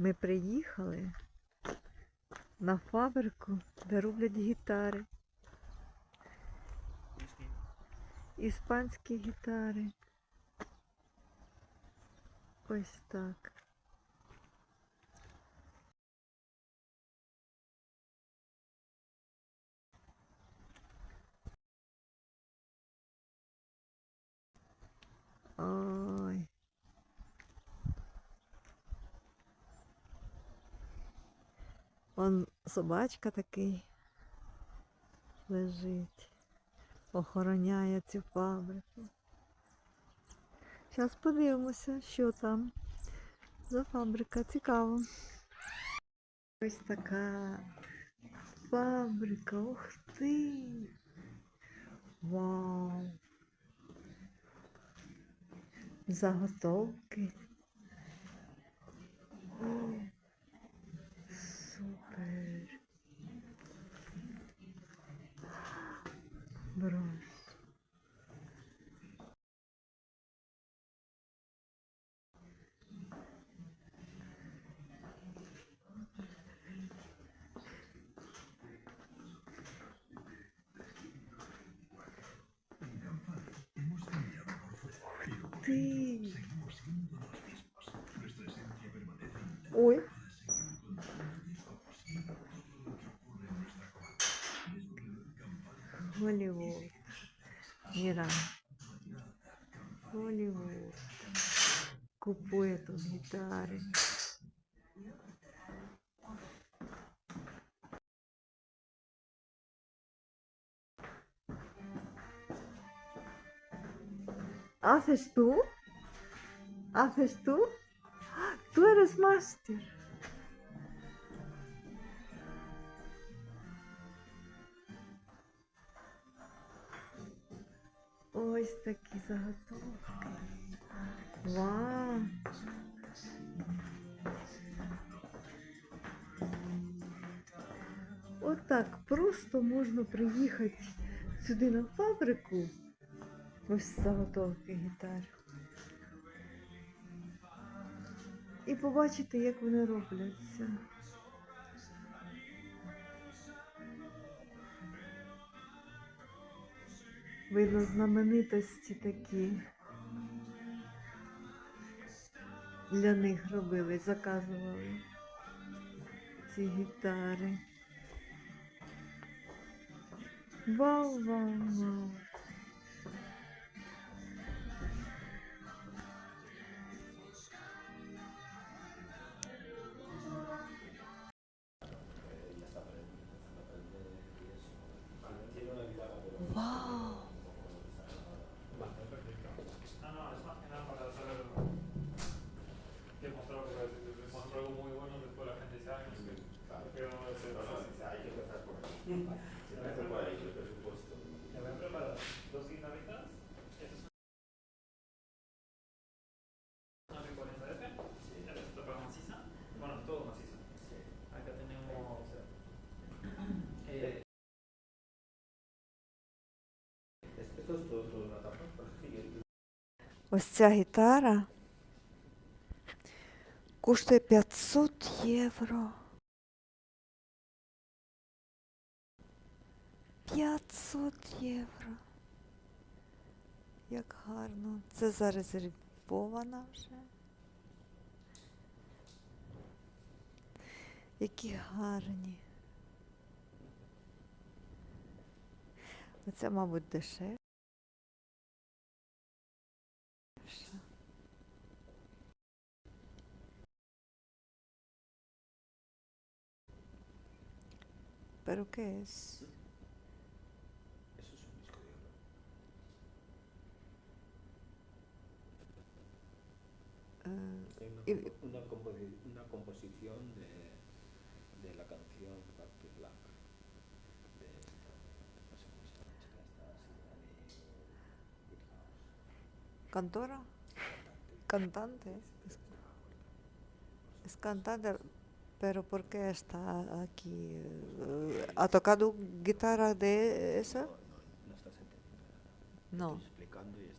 Ми приїхали на фабрику, де роблять гітари. Іспанські гітари. Ось так. Ой. Вон собачка такий лежить, охороняє цю фабрику. Зараз подивимося, що там за фабрика. Цікаво. Ось така фабрика. Ух ти! Вау! Заготовки. Ты. Ой. Голливуд. Мира. Голливуд. Купує тут гітари. ¿Haces tú? ¿Haces tú? Tú eres máster. Ось такі заготовки. Вау. Отак просто можна приїхати сюди на фабрику. Ось заготовки гітар. І побачити, як вони робляться. Видно знаменитості такі. Для них робили, заказували ці гітари. Вау, вау, вау. Ось ця гітара коштує 500 євро. 500 євро. Як гарно. Це зарезервована вже. Які гарні. Оце, мабуть, дешевше. ¿Pero qué? Una, una, composi- una composición de, de la canción Back to Black. De, no sé cómo se llama chica esta. ¿Cantora? Cantante. Es, es cantante, pero ¿por qué está aquí? ¿Ha tocado guitarra de esa? No, no, no estás entendiendo nada. No. Estoy explicando y.